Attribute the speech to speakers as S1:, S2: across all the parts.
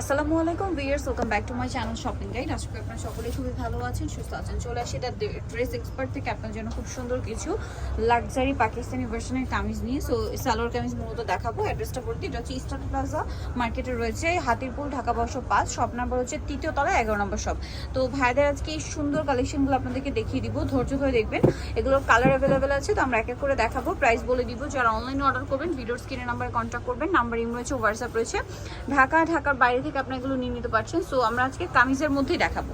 S1: আসসালামু আলাইকুম viewers welcome back to my channel shopping guide আশা করি আপনারা সকলেই খুবই ভালো আছেন, সুস্থ আছেন। চলে আসি দ্য ড্রেস এক্সপার্ট থেকে, আপনার জন্য খুব সুন্দর কিছু লাক্সারি পাকিস্তানি ভার্সনের কামিজ নিয়ে। সো সালোয়ার কামিজ মূলত দেখাবো অ্যাড্রেসটা বলতে এটা হচ্ছে ইস্টার্ন প্লাজা মার্কেটে রয়েছে, হাতিরপুল, ঢাকা বর্ষ পাঁচ। শপ নাম্বার হচ্ছে তৃতীয় তলা এগারো নম্বর শপ তো ভাইদের আজকে এই সুন্দর কালেকশনগুলো আপনাদেরকে দেখিয়ে দিব, ধৈর্য ধরে দেখবেন। এগুলোর কালার অ্যাভেলেবেল আছে, তো আমরা এক এক করে দেখাবো প্রাইস বলে দিব। যারা অনলাইনে অর্ডার করবেন ভিডিওর স্ক্রিনে নাম্বারে কন্ট্যাক্ট করবেন নাম্বার ইম রয়েছে হোয়াটসঅ্যাপ রয়েছে। ঢাকা, ঢাকার বাইরে থেকে আপনার এগুলো নিয়ে নিতে পারছেন। সো আমরা আজকে কামিজের মধ্যেই দেখাবো।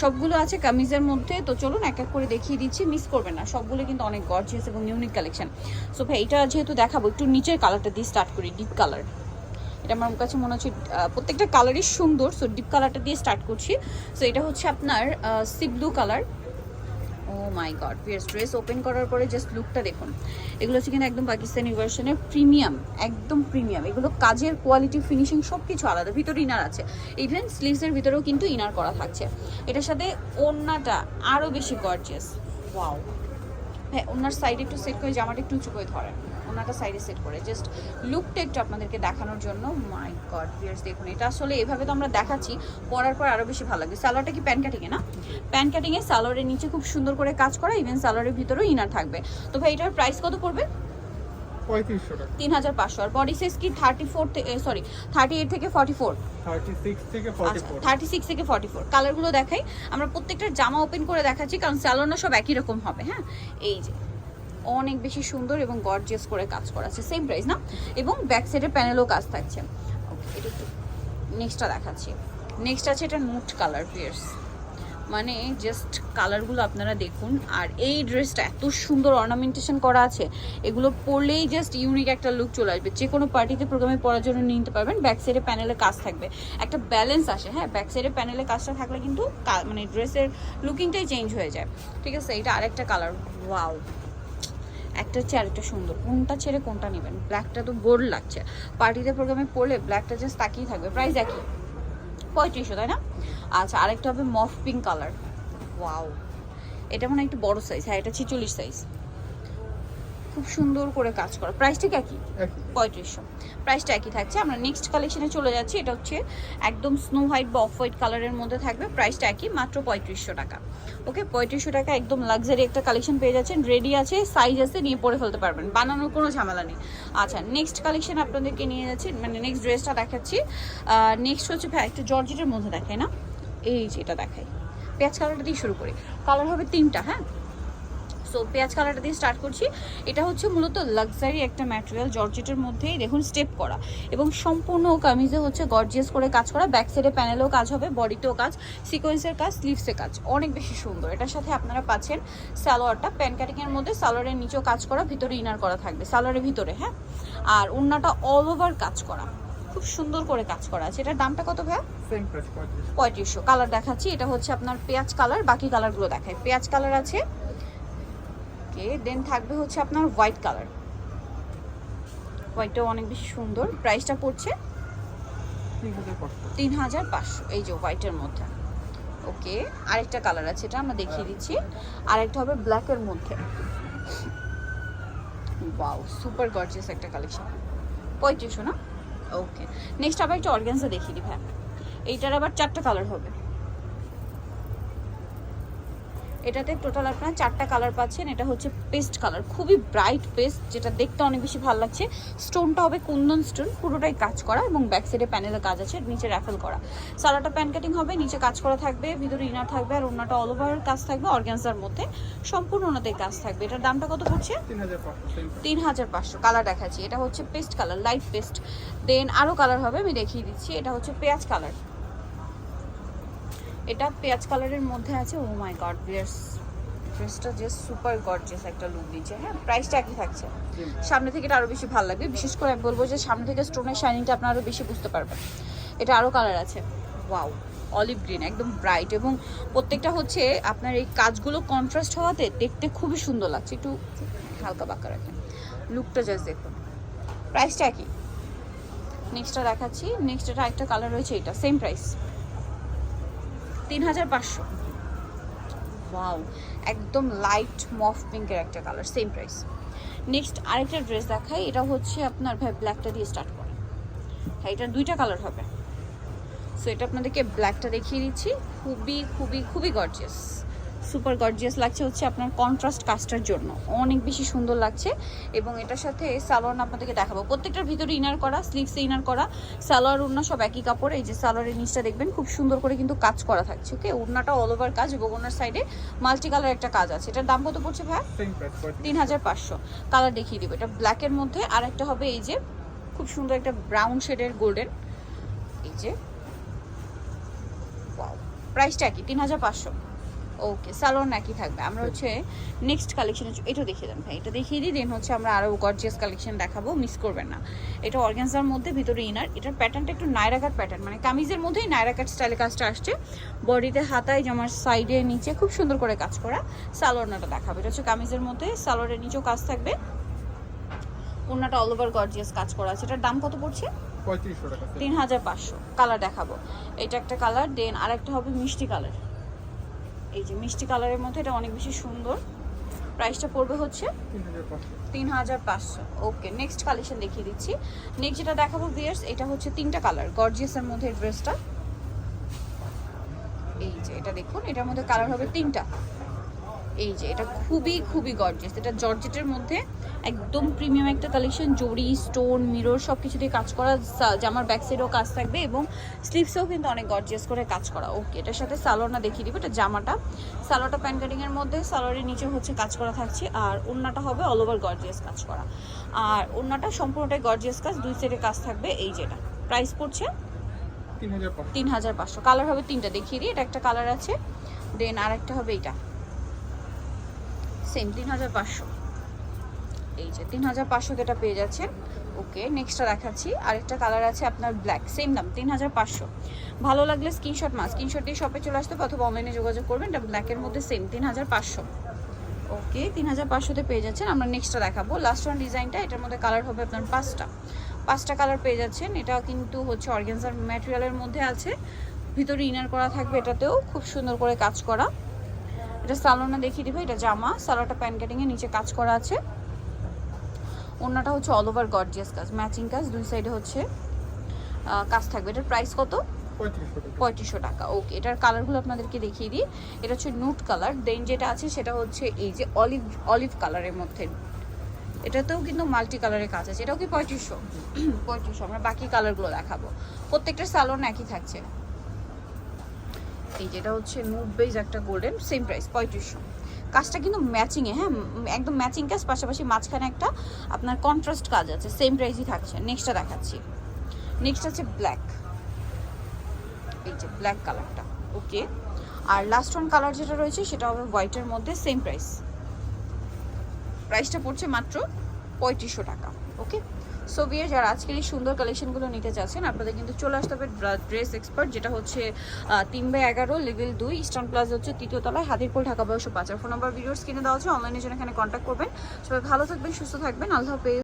S1: সবগুলো আছে কামিজের মধ্যে। তো চলুন এক এক করে দেখিয়ে দিচ্ছি। মিস করবেন না। সবগুলো কিন্তু অনেক গর্জিয়াস এবং ইউনিক কালেকশন সো ভাই, এটা যেহেতু দেখাবো, একটু নিচের কালারটা দিয়ে স্টার্ট করি ডিপ কালার এটা আমার কাছে মনে হচ্ছে প্রত্যেকটা কালারই সুন্দর। সো ডিপ কালারটা দিয়ে স্টার্ট করছি। সো এটা হচ্ছে আপনার sea blue colour my god pears dress open করার পরে জাস্ট লুকটা দেখুন। এগুলো হচ্ছে কিন্তু একদম পাকিস্তানি ভার্সনের প্রিমিয়াম একদম প্রিমিয়াম এগুলো কাজের কোয়ালিটি ফিনিশিং সব কিছু আলাদা, ভিতরে ইনার আছে। ইভেন স্লিভসের ভিতরেও কিন্তু ইনার করা থাকছে। এটার সাথে ওড়নাটা আরও বেশি গর্জিয়াস ওয়াও হ্যাঁ ওনার সাইড একটু সেট করে জামাটা একটু উঁচু করে ধরেন। ওনাটা সাইডে সেট করে। জাস্ট লুকটা একটু আপনাদেরকে দেখানোর জন্য। মাই গড ভিয়ার্স দেখুন এটা আসলে এভাবে তো আমরা দেখাচ্ছি পরার পর আরও বেশি ভালো লাগবে। সালোয়ারটা কি প্যান কাটিংয়ে না? প্যান কাটিংয়ে সালোয়ারের নিচে খুব সুন্দর করে কাজ করা ইভেন সালোয়ারের ভিতরেও ইনার থাকবে। তো ভাই এটার প্রাইস কত পড়বে? তিন হাজার পাঁচশো। আর বডি সাইজ কি? Thirty four sorry thirty eight থেকে ফর্টি ফোর
S2: থার্টি সিক্স থেকে
S1: আচ্ছা
S2: ফোর
S1: থার্টি সিক্স থেকে ফর্টি ফোর কালারগুলো দেখাই। আমরা প্রত্যেকটা জামা ওপেন করে দেখাচ্ছি কারণ স্যালোনা সব একই রকম হবে হ্যাঁ? এই যে অনেক বেশি সুন্দর এবং গর্জিয়াস করে কাজ করা আছে সেম প্রাইস না? এবং ব্যাক সাইডের প্যানেলও কাজ থাকছে। একটু নেক্সটটা দেখাচ্ছি। নেক্সট আছে এটা নোট কালার পিয়ার্স মানে জাস্ট কালারগুলো আপনারা দেখুন। আর এই ড্রেসটা এত সুন্দর অর্নামেন্টেশন করা আছে। এগুলো পরলেই জাস্ট ইউনিক একটা লুক চলে আসবে। যে কোনো পার্টিতে প্রোগ্রামে পরার জন্য নিয়ে নিতে পারবেন। ব্যাক সাইডে প্যানেলে কাজ থাকবে। একটা ব্যালেন্স আসে হ্যাঁ? ব্যাক সাইডে প্যানেলে কাজটা থাকলে কিন্তু মানে ড্রেসের লুকিংটাই চেঞ্জ হয়ে যায়। ঠিক আছে? এটা আরেকটা কালার ওয়াও একটা হচ্ছে আরেকটা সুন্দর। কোনটা ছেড়ে কোনটা নেবেন? ব্ল্যাকটা তো বোর্ড লাগছে। পার্টিতে প্রোগ্রামে পড়লে ব্ল্যাকটা জাস্ট তাকিয়ে থাকবে। প্রাইস একই। পঁয়ত্রিশশো, তাই না? আচ্ছা আরেকটা হবে মফ পিঙ্ক কালার ওয়াও এটা মানে একটু বড় সাইজ হ্যাঁ এটা ছেচল্লিশ সাইজ খুব সুন্দর করে কাজ করা। প্রাইসটা কি একই? পঁয়ত্রিশশো। প্রাইসটা একই থাকছে। আমরা নেক্সট কালেকশনে চলে যাচ্ছি। এটা হচ্ছে একদম স্নো হোয়াইট বা অফ হোয়াইট কালারের মধ্যে থাকবে। প্রাইসটা একই মাত্র পঁয়ত্রিশশো টাকা। ওকে পঁয়ত্রিশশো টাকা একদম লাক্সারি একটা কালেকশন পেয়ে যাচ্ছেন। রেডি আছে সাইজ আছে নিয়ে পরে ফেলতে পারবেন। বানানোর কোনো ঝামেলা নেই। আচ্ছা নেক্সট কালেকশন আপনাদেরকে নিয়ে যাচ্ছি। মানে নেক্সট ড্রেসটা দেখাচ্ছি। নেক্সট হচ্ছে একটা জর্জেটের মধ্যে দেখায় না। এই যে এটা দেখাই। পেঁয়াজ কালারটা দিয়ে শুরু করি। কালার হবে তিনটা হ্যাঁ? সো পেঁয়াজ কালারটা দিয়ে স্টার্ট করছি। এটা হচ্ছে মূলত লাক্সারি একটা ম্যাটেরিয়াল জর্জেটের মধ্যেই দেখুন স্টেপ করা। এবং সম্পূর্ণ কামিজে হচ্ছে গর্জিয়াস করে কাজ করা। ব্যাক সাইডে প্যানেলেও কাজ হবে বডিতেও কাজ সিকোয়েন্সের কাজ স্লিভসে কাজ। অনেক বেশি সুন্দর। এটার সাথে আপনারা পাচ্ছেন সালোয়ারটা। প্যান কাটিংয়ের মধ্যে সালোয়ারের নিচেও কাজ করা ভিতরে ইনার করা থাকবে। সালোয়ারের ভিতরে হ্যাঁ? আর ওড়নাটা অল ওভার কাজ করা। খুব সুন্দর করে কাজ করা আছে। এটার দামটা কত ভাইয়া? পঁয়ত্রিশশো। কালার দেখাচ্ছি। এটা হচ্ছে আপনার পেঁয়াজ কালার বাকি কালারগুলো দেখায় পেঁয়াজ কালার আছে ওকে দেন থাকবে হচ্ছে আপনার হোয়াইট কালার হোয়াইটটাও অনেক বেশি সুন্দর। প্রাইসটা পড়ছে
S2: তিন হাজার পাঁচশো।
S1: এই যে হোয়াইটের মধ্যে। ওকে আরেকটা কালার আছে, এটা আমরা দেখিয়ে দিচ্ছি। আরেকটা হবে ব্ল্যাকের মধ্যে। ওয়াও সুপার গর্জিয়াস একটা কালেকশন পঁয়ত্রিশশো না? ওকে নেক্সট আবার একটা অর্গ্যান্সা দেখিয়ে দিই ভাই। এইটার আবার চারটা কালার হবে। এটাতে টোটাল আপনারা চারটা কালার পাচ্ছেন। এটা হচ্ছে পেস্ট কালার খুবই ব্রাইট পেস্ট যেটা দেখতে অনেক বেশি ভালো লাগছে। স্টোনটা হবে কুন্দন স্টোন পুরোটাই কাজ করা এবং ব্যাক সাইডে প্যানেলে কাজ আছে নিচে র্যাফেল করা। সালাটা প্যান কাটিং হবে নিচে কাজ করা থাকবে ভিতরে ইনার থাকবে আর ওনাটা অল ওভার কাজ থাকবে অর্গ্যান্সার মধ্যে। সম্পূর্ণ ওনাতেই কাজ থাকবে। এটার দামটা কত পড়ছে?
S2: তিন হাজার পাঁচশো।
S1: তিন হাজার পাঁচশো কালার দেখাচ্ছি। এটা হচ্ছে pastel colour light pastel then আরও কালার হবে আমি দেখিয়ে দিচ্ছি। এটা হচ্ছে পেঁয়াজ কালার এটা পেঁয়াজ কালারের মধ্যে আছে ও মাই গড বিয়ার্স ড্রেসটা জাস্ট সুপার গর্জিয়াস একটা লুক দিচ্ছে। হ্যাঁ প্রাইসটা একই থাকছে। সামনে থেকে এটা আরও বেশি ভালো লাগবে। বিশেষ করে আমি বলব যে সামনে থেকে স্টোনের শাইনিংটা আপনারা আরও বেশি বুঝতে পারবেন। এটা আরও কালার আছে। ওয়াও অলিভ গ্রিন একদম ব্রাইট এবং প্রত্যেকটা হচ্ছে আপনার এই কাজগুলো কন্ট্রাস্ট হওয়াতে দেখতে খুবই সুন্দর লাগছে। একটু হালকা বাঁকা রাখেন। লুকটা জাস্ট দেখুন। প্রাইসটা একই। নেক্সটটা দেখাচ্ছি। নেক্সট এটা একটা কালার রয়েছে এটা সেম প্রাইস তিন হাজার পাঁচশো। ওয়াও একদম লাইট মফ পিঙ্কের একটা কালার সেম প্রাইস নেক্সট আরেকটা ড্রেস দেখাই, এটা হচ্ছে আপনার, ভাই ব্ল্যাকটা দিয়ে স্টার্ট করে। হ্যাঁ এটার দুইটা কালার হবে। সো এটা আপনাদেরকে ব্ল্যাকটা দেখিয়ে দিচ্ছি। খুবই খুবই খুবই গর্জিয়াস সুপার গর্জিয়াস লাগছে হচ্ছে আপনার কন্ট্রাস্ট কাস্টার জন্য। অনেক বেশি সুন্দর লাগছে এবং এটার সাথে সালোয়ার আপনাদেরকে দেখাবো। প্রত্যেকটার ভিতরে ইনার করা স্লিভসে ইনার করা সালোয়ার উন্না সব একই কাপড়। এই যে সালোয়ারের নিচটা দেখবেন খুব সুন্দর করে কিন্তু কাজ করা থাকছে ওকে উন্নাটা অল ওভার কাজ এবং ওনার সাইডে মাল্টি কালার একটা কাজ আছে। এটার দাম কত পড়ছে ভাই তিন হাজার পাঁচশো। কালার দেখিয়ে দিব। এটা ব্ল্যাকের মধ্যে আর একটা হবে এই যে খুব সুন্দর একটা ব্রাউন শেডের গোল্ডেন এই যে প্রাইসটা কি তিন হাজার পাঁচশো। ওকে সালোয়ার নাকি থাকবে। আমরা হচ্ছে নেক্সট কালেকশন এটা দেখিয়ে দেন ভাই। এটা দেখিয়ে দিই দেন হচ্ছে আমরা আরও গর্জিয়াস কালেকশন দেখাবো। মিস করবেন না। এটা অর্গানজার মধ্যে ভিতরে ইনার এটার প্যাটার্নটা একটু নায়রাকাট প্যাটার্ন মানে কামিজের মধ্যেই নায়রা কাট স্টাইলে কাজটা আসছে। বডিতে হাতায় জামার সাইডে নিচে খুব সুন্দর করে কাজ করা। সালোয়ারনাটা দেখাবে। এটা হচ্ছে কামিজের মধ্যে সালোয়ারের নিচেও কাজ থাকবে। ওনাটা অল ওভার গর্জিয়াস কাজ করা আছে। এটার দাম কত পড়ছে? তিন হাজার পাঁচশো। কালার দেখাবো। এটা একটা কালার দেন আর একটা হবে মিষ্টি কালার এই যে মিষ্টি কালারের মধ্যে এটা অনেক বেশি সুন্দর। প্রাইসটা পড়বে হচ্ছে
S2: তিন হাজার পাঁচশো।
S1: ওকে নেক্সট কালেকশন দেখিয়ে দিচ্ছি। নেক্সট যেটা দেখাবো বিয়ার্স এটা হচ্ছে তিনটা কালার গর্জিয়াসের মধ্যে ড্রেসটা এই যে এটা দেখুন, এটার মধ্যে কালার হবে তিনটা। এই যে এটা খুবই খুবই গর্জিয়াস এটা জর্জেটের মধ্যে একদম প্রিমিয়াম একটা কালেকশন জড়ি স্টোন মিরর সব কিছু দিয়ে কাজ করা। জামার ব্যাক সাইডেও কাজ থাকবে এবং স্লিভসেও কিন্তু অনেক গর্জিয়াস করে কাজ করা। ওকে এটার সাথে সালোয়ারটা দেখিয়ে দিব এটা জামাটা। সালোয়ারটা প্যান্ট কাটিংয়ের মধ্যে সালোয়ারের নিচে হচ্ছে কাজ করা থাকছে আর ওড়নাটা হবে অল ওভার গর্জিয়াস কাজ করা। আর ওড়নাটা সম্পূর্ণটাই গর্জিয়াস কাজ দুই সাইডে কাজ থাকবে এই যেটা প্রাইস পড়ছে
S2: তিন হাজার পাঁচশো।
S1: তিন হাজার পাঁচশো। কালার হবে তিনটা দেখিয়ে দিই এটা একটা কালার আছে দেন আর একটা হবে এইটা। সেম তিন হাজার পাঁচশো। এই যে তিন হাজার পাঁচশোতে এটা পেয়ে যাচ্ছেন, ওকে নেক্সটটা দেখাচ্ছি। আরেকটা কালার আছে আপনার ব্ল্যাক সেম দাম তিন হাজার পাঁচশো। ভালো লাগলে স্ক্রিনশট মা স্ক্রিনশট দিয়ে শপে চলে আসতে অথবা অনলাইনে যোগাযোগ করবেন, এটা ব্ল্যাকের মধ্যে সেম তিন হাজার পাঁচশো। ওকে তিন হাজার পাঁচশোতে পেয়ে যাচ্ছেন, আমরা নেক্সটটা দেখাবো। লাস্ট ওয়ান ডিজাইনটা এটার মধ্যে কালার হবে আপনার পাঁচটা। পাঁচটা কালার পেয়ে যাচ্ছেন, এটা কিন্তু হচ্ছে অর্গ্যানজার ম্যাটেরিয়ালের মধ্যে আছে। ভিতরে ইনার করা থাকবে এটাতেও, খুব সুন্দর করে কাজ করা। এটা সালোনা দেখিয়ে দিবে এটা জামা সালোয়ারটা প্যান কাটিংয়ে নিচে কাজ করা আছে। অন্যটা হচ্ছে অল ওভার গর্জিয়াস কাজ ম্যাচিং কাজ দুই সাইডে হচ্ছে কাজ থাকবে। এটার প্রাইস কত?
S2: পঁয়ত্রিশশো টাকা।
S1: ওকে এটার কালারগুলো আপনাদেরকে দেখিয়ে দিই। এটা হচ্ছে নুট কালার দেন যেটা আছে সেটা হচ্ছে এই যে অলিভ অলিভ কালারের মধ্যে। এটাতেও কিন্তু মাল্টি কালারের কাজ আছে। এটাও কি পঁয়ত্রিশশো? পঁয়ত্রিশশো আমরা বাকি কালারগুলো দেখাবো। প্রত্যেকটা সালোন একই থাকছে। এই যেটা হচ্ছে নুট বেজ একটা গোল্ডেন সেম প্রাইস পঁয়ত্রিশশো। কাজটা কিন্তু ম্যাচিংয়ে হ্যাঁ একদম ম্যাচিং কাজ, পাশাপাশি মাঝখানে একটা আপনার কন্ট্রাস্ট কাজ আছে সেম প্রাইসই থাকছে। নেক্সটটা দেখাচ্ছি। নেক্সট আছে ব্ল্যাক এই যে ব্ল্যাক কালারটা ওকে আর লাস্ট ওয়ান কালার যেটা রয়েছে, সেটা হবে হোয়াইটের মধ্যে সেম প্রাইস প্রাইসটা পড়ছে মাত্র পঁয়ত্রিশশো টাকা, ওকে? সো বিয়ে যারা আজকের এই সুন্দর কালেকশনগুলো নিতে চাচ্ছেন আপনাদের কিন্তু চলে আসতে হবে ড্রেস এক্সপার্ট যেটা হচ্ছে তিন বাই এগারো লেভেল দুই ইস্টার্ন প্লাজা হচ্ছে তৃতীয় তলায়, হাতিরপুল, ঢাকা বয়স আর ফোন নাম্বার ভিডিওস কিনে দেওয়া হচ্ছে অনলাইনে জন্য এখানে কন্ট্যাক্ট করবেন। সবাই ভালো থাকবেন, সুস্থ থাকবেন, আল্লাহ হাফেজ।